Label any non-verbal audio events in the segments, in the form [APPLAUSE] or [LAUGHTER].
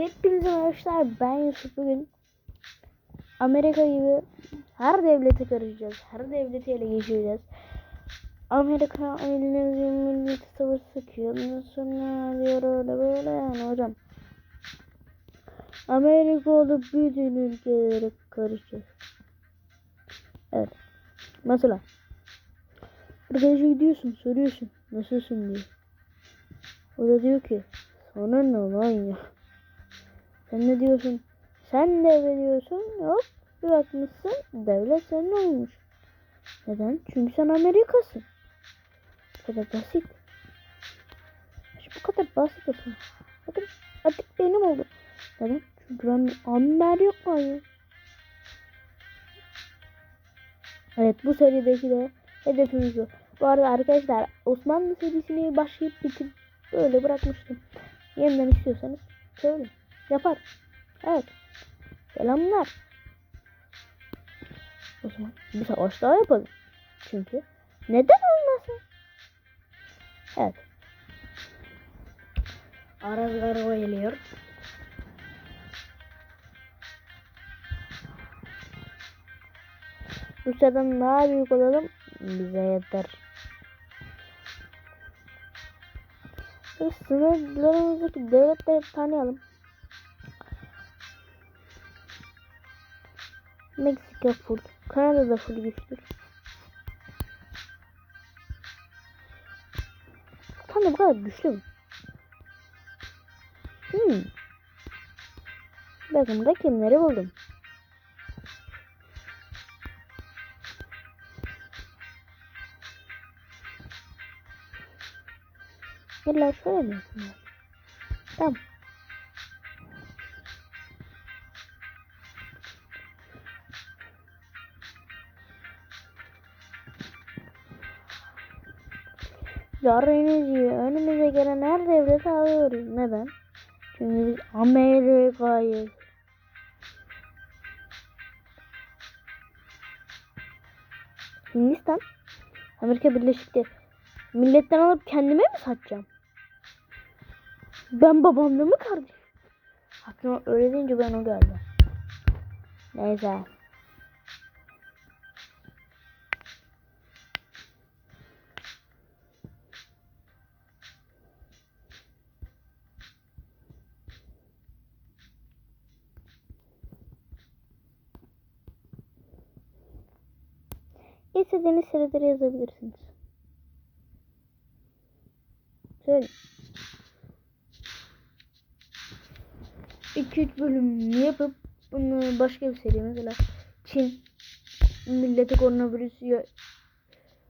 Hepinize arkadaşlar ben Yusuf bugün Amerika gibi her devlete karışacağız. Her devleti ele geçireceğiz. Amerika eline milleti savaş sıkıyor. Ondan sonra diyor öyle böyle yani hocam. Amerika olup bütün ülkelere karışacağız. Evet. Mesela Arkadaşa gidiyorsun soruyorsun nasılsın diyor. O da diyor ki sana ne lan ya. Sen ne diyorsun? Sen devrediyorsun. Hop bir bakmışsın devlet senin olmuş. Neden? Çünkü sen Amerika'sın. Bu kadar basit. İşte bu kadar basit olsun. Bakın artık benim oldu. Neden? Çünkü ben Amerika'yım. Evet bu serideki de hedefimiz bu. Bu arada arkadaşlar Osmanlı serisini başlayıp bitirip böyle bırakmıştım. Yeniden istiyorsanız söyle. Yapar. Evet. Selamlar. O zaman bir savaş daha yapalım. Çünkü neden olmasın? Evet. Arazgar geliyor. Rusya'dan daha büyük olalım. Bize yeter. Sınırlarımızdaki devletleri tanıyalım. Meksika full. Kanada da full güçlü. Tam da bu kadar güçlü mü? Hmm. Bakın burada kimleri buldum. İlla şöyle mi? Tamam. Gibi önümüze gelen her devleti alıyoruz. Neden? Çünkü biz Amerika'yız. Hindistan, Amerika Birleşik Devletleri. Milletten alıp kendime mi satacağım? Ben babamla mı kardeşim? Aklıma öyle deyince ben o geldi. Neyse. İstediğiniz sıraları yazabilirsiniz. Söyle. 2-3 bölüm yapıp bunu başka bir seri mesela Çin millete koronavirüsü ya-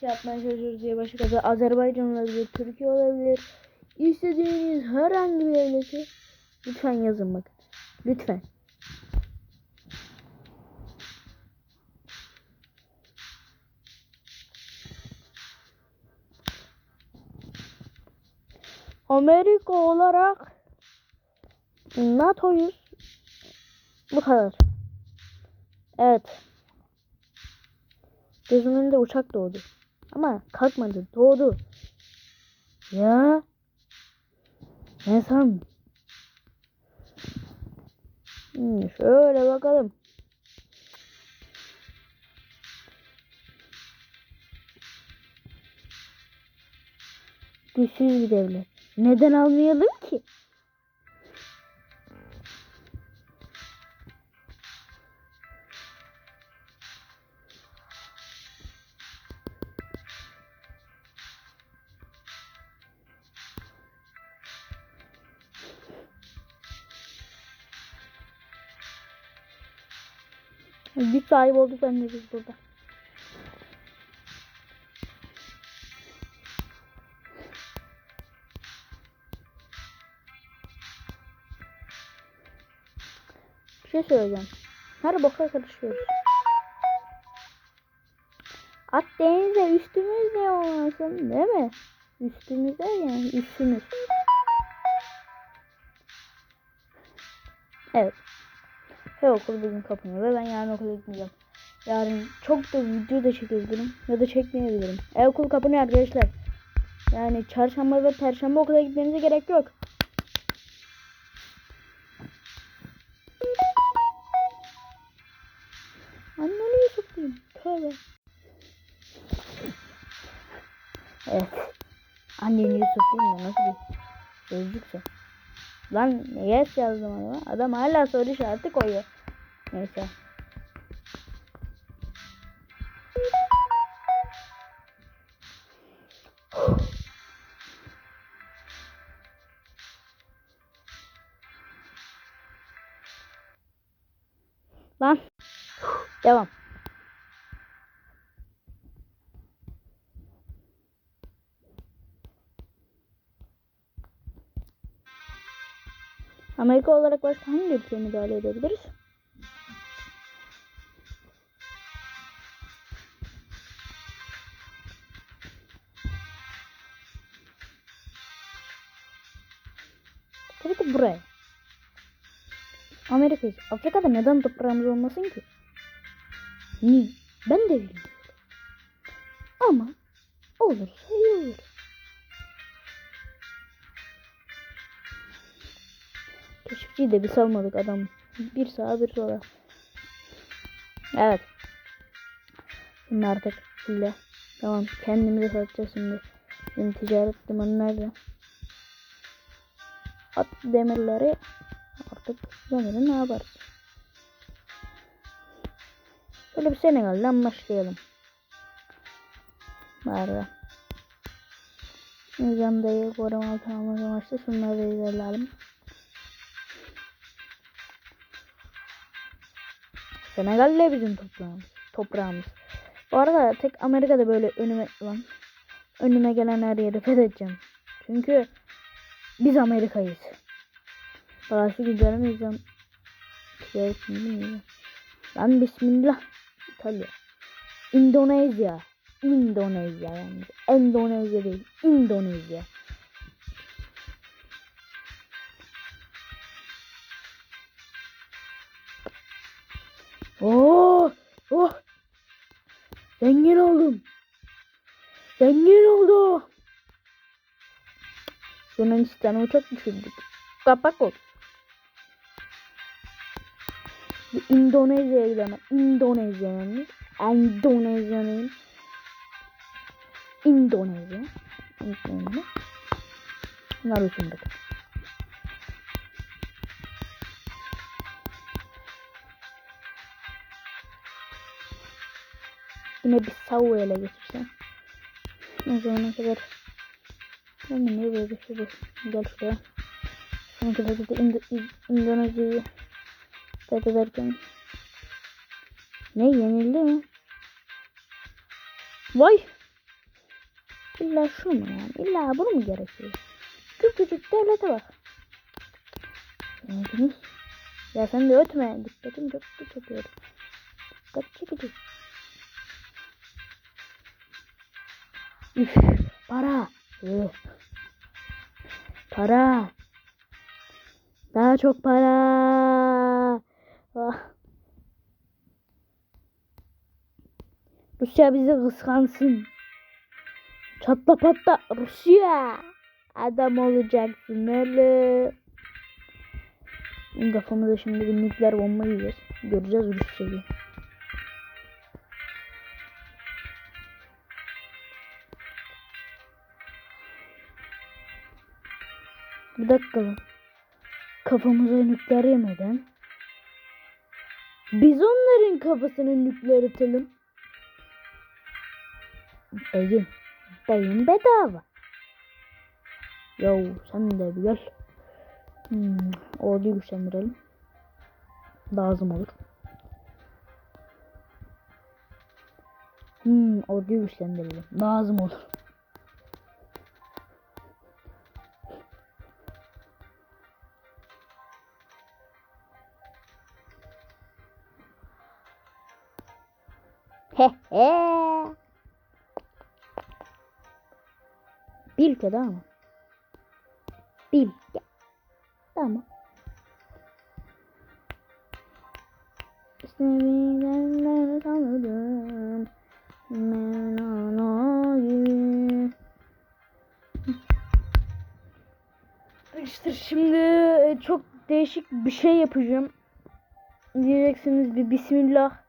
şey yapmaya çalışıyoruz diye başka bir Azerbaycan olabilir, Türkiye olabilir. İstediğiniz herhangi bir devleti lütfen yazın bakın. Lütfen. Amerika olarak NATO'yuz. Bu kadar. Evet. Gözümün önünde uçak doğdu. Ama kalkmadı. Doğdu. Ya. Ne san? Hmm, şöyle bakalım. Güçsüz bir devlet. Neden almayalım ki? Güç sahibi olduk bence biz burada. Şey söyleyeceğim. Her boka karışıyoruz. At denize üstümüz ne olmasın değil mi? Üstümüzde yani üstümüz. Evet. Ve okul bugün kapanıyor ve ben yarın okula gitmeyeceğim. Yarın çok da video da çekebilirim ya da çekmeyebilirim. E okul kapanıyor arkadaşlar. Yani çarşamba ve perşembe okula gitmenize gerek yok. böyle. Evet. Annen Yusuf değil mi? Nasıl bir sözcükse. Lan yes yazdım adama. Adam hala soru işareti koyuyor. Neyse. Lan. Devam. Amerika olarak başka hangi ülkeye müdahale edebiliriz? Tabii ki buraya. Amerika'yız. Afrika'da neden toprağımız olmasın ki? Ni? Ben de bilmiyorum. Ama olursa iyi olur. Keşifçiyi de bir salmadık adam. Bir sağa bir sola. Evet. Şimdi artık fulle. Tamam kendimize satacağız şimdi. Benim ticaret limanı nerede? At demirleri artık demiri ne yaparız? Böyle bir Senegal'den başlayalım. Bari. Nizamdayı koruma altına almak amaçlı şunları da ilerleyelim. Senegal'le bizim toprağımız. toprağımız. Bu arada tek Amerika'da böyle önüme lan önüme gelen her yeri fethedeceğim. Çünkü biz Amerika'yız. Nizam. Ticaret bilmiyorum. Lan bismillah. İtalya. İndonezya. İndonezya yani. Endonezya değil. İndonezya. Yunanistan'ı çok düşürdük. Kapak ol. Bir Endonezya'ya gidelim. Endonezya yani. Endonezya'nın Endonezya. Endonezya. Bunları düşündük. Yine bir savu ele geçirsem. O zamana kadar ben de nereye geçiyoruz? Gel şuraya. Sonra kadar da İndo- İndonezya'yı fethederken ne yenildi mi? Vay! İlla şu mu yani? İlla bunu mu gerekiyor? Küçücük devlete bak. Gördünüz. Ya sen de ötme. Dikkatim çok çekiyor. Dikkat çekici. Üf, para. Üf. Para. Daha çok para. Ah. Rusya bizi kıskansın. Çatla patla Rusya. Adam olacaksın öyle. Kafamıza şimdi bir nükleer bomba yiyeceğiz. Göreceğiz Rusya'yı. Bir dakika lan. Kafamıza nükleer yemeden biz onların kafasına nükleer atalım. Beyin. Beyin bedava. Yo sen de bir gel. Hmm, orduyu güçlendirelim. Lazım olur. Hmm, orduyu güçlendirelim. Lazım olur. [LAUGHS] Ülke daha mı? Bir ülke. Tamam. Sevilenler tanıdım. Mevlana'yı. İşte şimdi e, çok değişik bir şey yapacağım. Diyeceksiniz bir bismillah.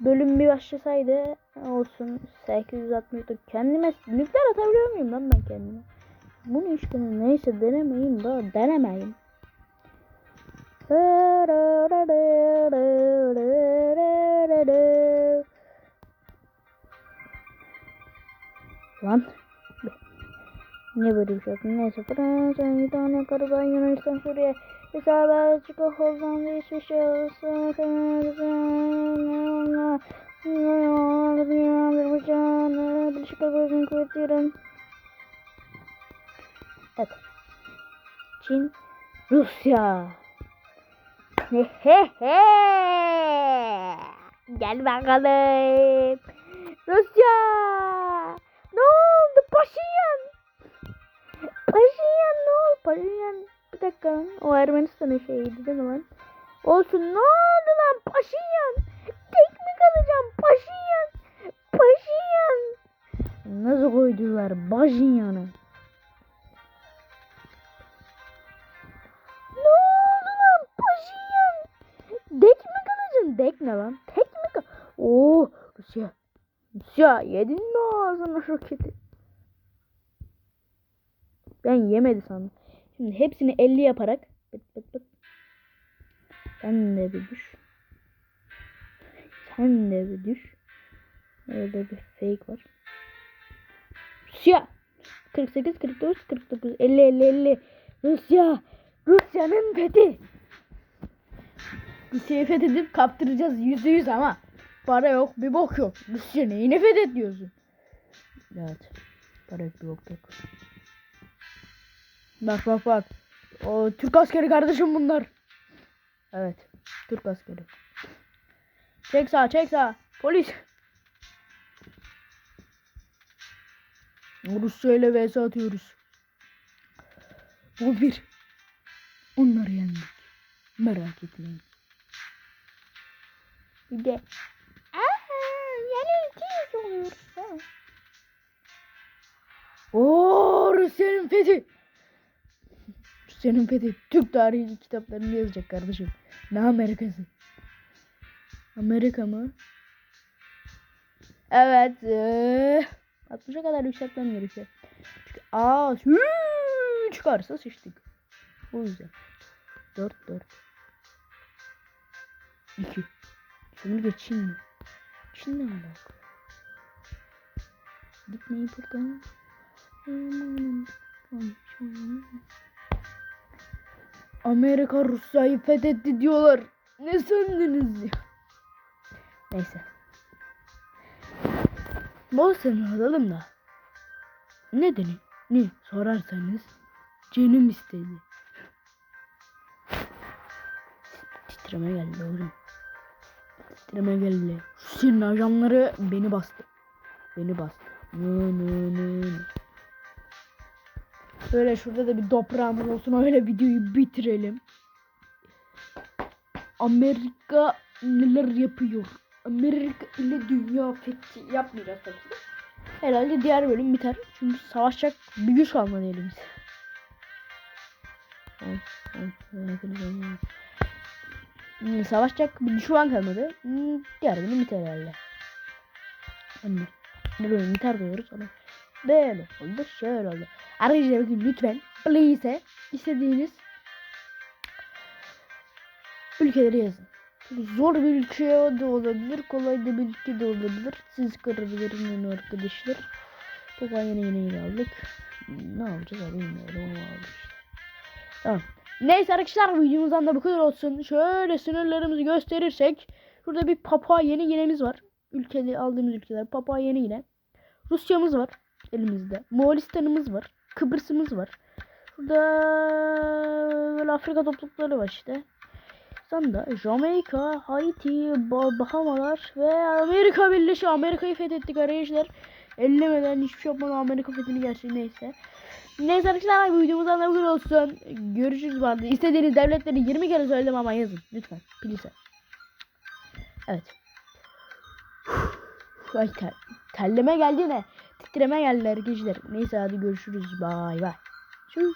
Bölüm bir başlasaydı olsun 864 kendime nükleer atabiliyor muyum lan ben kendime? Bunu hiç dene neyse denemeyeyim daha denemeyim. Lan. Niye böyle bir şey yaptın? Neyse Fransa, İtalya, Karabağ, Yunanistan, Suriye, İsrail, Belçika, Hollanda, İsviçre, Rusya, Kanada, Azerbaycan, Birleşik Arap Emirlikleri, İran. Evet. Çin, Rusya. Gel bakalım. Rusya. Ne oldu Paşinyan? Paşinyan ne oldu? Paşinyan bir dakika. O Ermenistan'ın şeyiydi değil mi lan? Olsun ne oldu lan Paşinyan? Tek mi kalacağım Paşinyan? Paşinyan. Nasıl koydular Paşinyan'ı? Ne oldu lan Paşinyan? Dek mi kalacaksın? Dek ne lan? Tek mi kal? Oo Rusya. Rusya yedin mi ağzına roketi? Ben yemedi sandım. Şimdi hepsini 50 yaparak bıt bıt bıt. Sen de bir düş. Sen de bir düş. Orada bir fake var. Rusya. 48, 49, 49, 50, 50, 50. Rusya. Rusya'nın fethi. Rusya'yı fethedip kaptıracağız yüzde yüz ama para yok bir bok yok. Rusya neyini fethediyorsun? Evet. Para yok bir bok yok. Bak bak bak. O Türk askeri kardeşim bunlar. Evet. Türk askeri. Çek sağ çek sağ. Polis. Rusya ile vs atıyoruz. O bir. Onları yendik. Merak etmeyin. Bir de Aha, yenilgiyiz oluyoruz. ha. Oo, Rusya'nın fethi. Rusya'nın fethi. Türk tarihi kitaplarında yazacak kardeşim. Ne Amerika'sı? Amerika mı? Evet. eee, 60'a kadar yükseltmem gerekiyor. Çünkü aa hüüü, çıkarsa sıçtık. O yüzden. 4 4 2 Sömürge Çin mi? Çin ne alaka? Gitmeyi buradan. Amerika Rusya'yı fethetti diyorlar. Ne sandınız ya? Neyse. Bosna'yı alalım da. Nedeni ne sorarsanız canım istedi. Titreme geldi oğlum. Titreme geldi. Rusya'nın ajanları beni bastı. Beni bastı. Nı nı nı. Böyle şurada da bir toprağımız olsun öyle videoyu bitirelim. Amerika neler yapıyor? Amerika ile dünya fethi yapmayacağız tabii ki. de. Herhalde diğer bölüm biter. Çünkü savaşacak bir güç kalmadı elimizde. Hmm, Savaşacak bir düşman kalmadı. Hmm, Diğer bölüm biter herhalde. Anne. Bu bölüm biter diyoruz ama böyle oldu şöyle oldu. Arkadaşlar bakın lütfen please istediğiniz ülkeleri yazın. Zor bir ülke de olabilir, kolay da bir ülke de olabilir. Siz yani arkadaşlar. Topa yine yine yine aldık. Ne yapacağız abi bilmiyorum ama aldık işte. Tamam. Neyse arkadaşlar videomuzdan da bu kadar olsun. Şöyle sınırlarımızı gösterirsek. Şurada bir Papua yeni yinemiz var. Ülkede aldığımız ülkeler Papua yeni yine. Rusya'mız var elimizde. Moğolistan'ımız var. Kıbrıs'ımız var. Burada böyle Afrika toplulukları var işte. Sonra Jamaika, Haiti, Ba- Bahamalar ve Amerika Birleşik Amerika'yı fethettik arkadaşlar. Ellemeden hiçbir şey yapmadan Amerika fethini gerçi neyse. Neyse arkadaşlar bu bu kadar olsun. Görüşürüz vardı. İstediğiniz devletleri 20 kere söyledim ama yazın lütfen. Please. Evet. Ay ter, terleme geldi ne? Titreme geldi arkadaşlar. Neyse hadi görüşürüz. Bay bay. Şu.